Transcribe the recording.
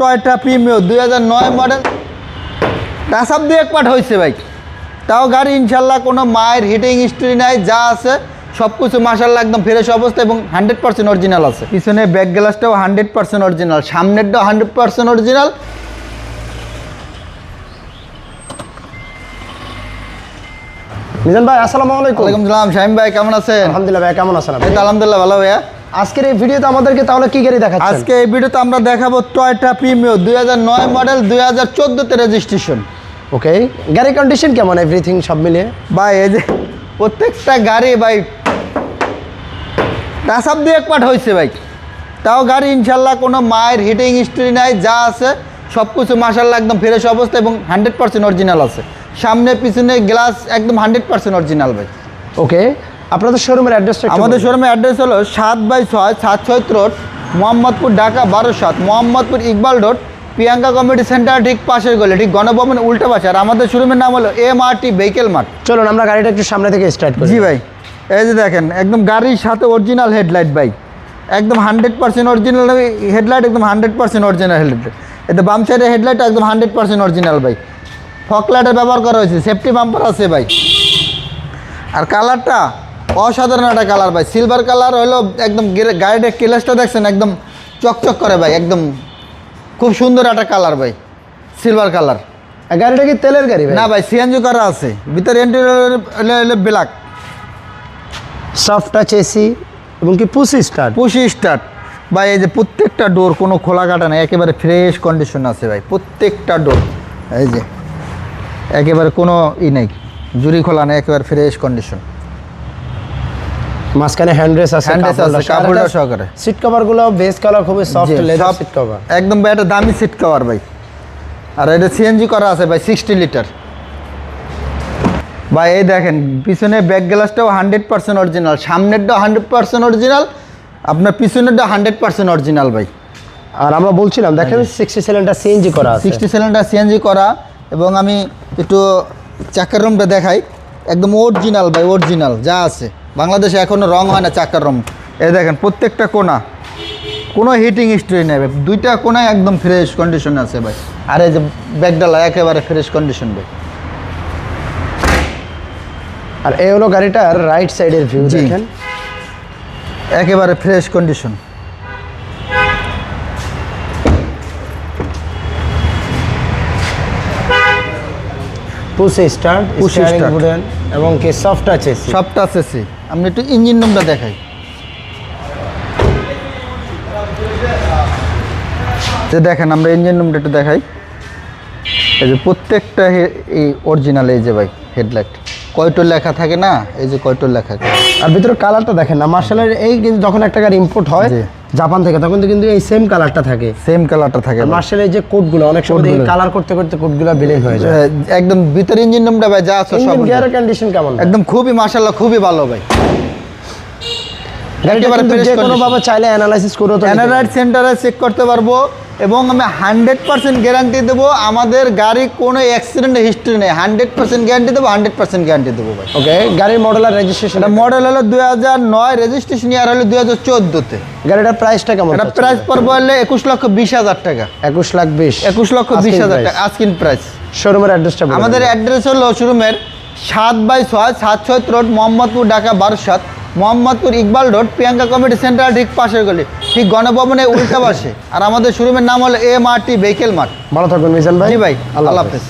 Toyota Premio দুই হাজার নয় মডেল। টাসাপ দিয়ে এক পাট হয়েছে ভাই। তাও গাড়ি ইনশাল্লাহ কোনো মায়ের হিটিং হিস্ট্রি নাই যা আছে সব কিছু মাসাল্লাহ একদম ফ্রেশ অবস্থা এবং হান্ড্রেড পার্সেন্ট অরিজিনাল আছে। পিছনে ব্যাক গ্লাসটাও হান্ড্রেড পার্সেন্ট অরিজিনাল সামনেরটাও হান্ড্রেড পার্সেন্ট অরিজিনাল মিজান ভাই আসসালামু আলাইকুম। ওয়ালাইকুম সালাম শাহিম ভাই কেমন আছেন? আলহামদুলিল্লাহ ভাই কেমন আছেন আলহামদুলিল্লাহ ভালো ভাইয়া। আজকের এই ভিডিওতে আমাদেরকে তাহলে কি গাড়ি দেখাচ্ছেন? আজকে এই ভিডিওতে আমরা দেখাবো টয়টা প্রিমিও দুই হাজার নয় মডেল দুই হাজার চোদ্দোতে রেজিস্ট্রেশন ওকে গাড়ি কন্ডিশন কেমন? এভরিথিং সব মিলিয়ে? ভাই এই যে প্রত্যেকটা গাড়ি ভাই টাসাপ দিয়ে এক পাট হয়েছে ভাই। তাও গাড়ি ইনশাল্লাহ কোনো মায়ের হিটিং হিস্ট্রি নাই যা আছে সব কিছু মাসাল্লাহ একদম ফ্রেশ অবস্থা এবং হান্ড্রেড পার্সেন্ট অরিজিনাল আছে। সামনে পিছনে গ্লাস একদম হান্ড্রেড পার্সেন্ট অরিজিনাল ভাই। ওকে আপনাদের শোরুমের অ্যাড্রেসটা আমাদের শোরুমের অ্যাড্রেস হলো সাত বাই ছয় সাত ছয় রোড মোহাম্মদপুর ঢাকা বারো সাত Mohammadpur Iqbal road Priyanka community centre ঠিক পাশের গলে ঠিক গণভবন উল্টা পাশে। আর আমাদের শোরুমের নাম হলো M R T vehicle mart. চলুন আমরা গাড়িটা একটু সামনে থেকে স্টার্ট করি। জি ভাই এই যে দেখেন একদম গাড়ির সাথে অরিজিনাল হেডলাইট ভাই। একদম হান্ড্রেড পার্সেন্ট অরিজিনাল হেডলাইট একদম হান্ড্রেড পার্সেন্ট অরিজিনাল হেডলাইট এতে বাম সাইডের হেডলাইট একদম হান্ড্রেড পার্সেন্ট অরিজিনাল ভাই। ফকলাইটের ব্যবহার করা হয়েছে সেফটি বাম্পার আছে ভাই। আর কালারটা অসাধারণ একটা কালার ভাই। সিলভার কালার হলো একদম গাড়িটার কেলেসটা দেখছেন একদম চকচক করে ভাই একদম খুব সুন্দর একটা কালার ভাই সিলভার কালার। গাড়িটা কি তেলের গাড়ি না ভাই সিএনজি করা আছে। ভিতরে ব্ল্যাক সফট টাচ এসি এবং কি পুসি স্টার্ট পুশি স্টার্ট ভাই এই যে প্রত্যেকটা ডোর কোনো খোলা কাটা নেই একেবারে ফ্রেশ কন্ডিশন আছে ভাই প্রত্যেকটা ডোর এই যে একেবারে কোনো ই নেই জুরি খোলা নেই একেবারে ফ্রেশ কন্ডিশন মাঝখানে হ্যান্ড্রেস আছে rest আছে, কাপড়টা সহকারে। সিট কভারগুলো বেস কালার খুবই সফট লেদার সিট কভার একদম ভাই এটা দামি সিট কভার ভাই। আর এটা সিএনজি করা আছে ভাই সিক্সটি লিটার ভাই এই দেখেন পিছনে ব্যাক গ্লাসটাও হান্ড্রেড পার্সেন্ট অরিজিনাল সামনেরটাও হান্ড্রেড পার্সেন্ট অরিজিনাল আপনার পিছনেরটাও হান্ড্রেড পার্সেন্ট অরিজিনাল ভাই। আর আমরা বলছিলাম দেখেন সিক্সটি সিলিন্ডার সিএনজি করা আছে। সিক্সটি সিলিন্ডার সিএনজি করা এবং আমি একটু চাকার রুমটা দেখাই একদম অরিজিনাল ভাই অরিজিনাল যা আছে। বাংলাদেশে এখনও রং হয় না চাকার রং। এ দেখেন প্রত্যেকটা কোনা কোনো হিটিং হিস্ট্রি নেবে ভাই। দুইটা কোনায় একদম ফ্রেশ কন্ডিশন আছে ভাই। আর এই যে ব্যাগডালা একেবারে ফ্রেশ কন্ডিশন ভাই। আর এই হলো গাড়িটার রাইট সাইডের ভিউ দেখেন। একেবারে fresh condition push start Push steering. এবং কি সফট টাচ এসি সবটা আছে সি। আমি একটু ইঞ্জিন রুমটা দেখাই। যে দেখেন আমরা ইঞ্জিন রুমটা একটু দেখাই। এই যে প্রত্যেকটা এই অরিজিনাল এই যে ভাই হেডলাইট কয়টোর লেখা থাকে না? এই যে কয়টোর লেখা থাকে। আর ভিতরে কালারটা দেখেন না। মার্শালের এই যখন একটা গাড়ি ইম্পোর্ট হয়। জাপান থেকে তখন তো কিন্তু এই সেম কালারটা থাকে। সেম কালারটা থাকে। মার্শাল এই যে কোডগুলো অনেক সময় দেখি কালার করতে করতে কোডগুলো বিলীন হয়ে যায়। একদম ভিতরে ইঞ্জিন নামটা ভাই যা আছে সব গিয়ারের কন্ডিশন কেমন একদম খুবই মাশাআল্লাহ খুবই ভালো ভাই। একেবারে যে কোনো। ভাবে চাইলে অ্যানালাইসিস করো তো নিতে সেন্টারে চেক করতে পারব। এবং আমি হান্ড্রেড পার্সেন্ট গ্যারান্টি দেবো আমাদের গাড়ি কোনো অ্যাক্সিডেন্ট হিস্ট্রি নেই। হান্ড্রেড পার্সেন্ট গ্যারান্টি দেবো হান্ড্রেড পার্সেন্ট গ্যারান্টি দেবো ভাই। ওকে গাড়ির মডেল আর রেজিস্ট্রেশন মডেল হলো দুই হাজার নয় রেজিস্ট্রেশন ইয়ার হলো দুই হাজার চোদ্দোতে। গাড়িটার প্রাইসটা কেমন এটা প্রাইস পড়বে হলে একুশ লক্ষ বিশ হাজার টাকা। একুশ লাখ বিশ। একুশ লক্ষ বিশ হাজার টাকা আজকিন প্রাইস শোরুমের অ্যাড্রেসটা আমাদের অ্যাড্রেস হলো শোরুমের সাত বাই ছয় সাত ছয় রোড মোহাম্মদপুর ঢাকা বারো সাত। Mohammadpur Iqbal road Priyanka community centre ঠিক পাশের গলি। ঠিক গণভবনে উল্টা পাশে। আর আমাদের শোরুমের নাম হলো M R T vehicle mart. ভালো থাকবেন মিজান ভাই। ভাই আল্লাহ হাফেজ।